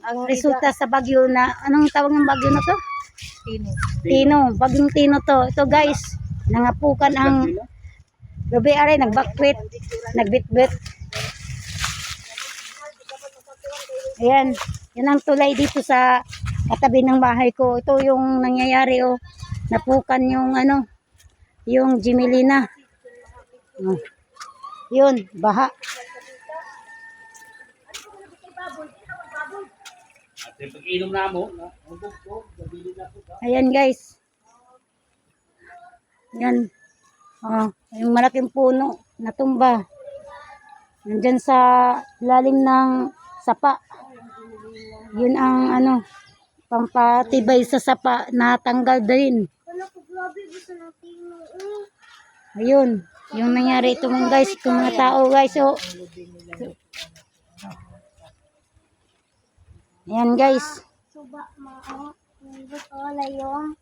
ang resulta sa bagyo na, anong tawag ng bagyo na to? Tino. Tino, bagyong Tino to. Ito guys, nangapukan ang gabi aray, nagbakwit, nagbitbit. Ayan, yan ang tulay dito sa katabi ng bahay ko. Ito yung nangyayari oh. Napukan yung ano, yung Jimelina. Oh. Yun, baha. At yung pag-inom na mo? Ayan guys. Yan. Oh, yung malaking puno natumba. Nandyan sa lalim ng sapa. Yun ang ano, pampatibay sa sapa na tanggal din. Ayun. Yung nangyari ito mga guys, itong mga tao guys. Oh. Ayan guys. Suba, mao. Nandito ko yung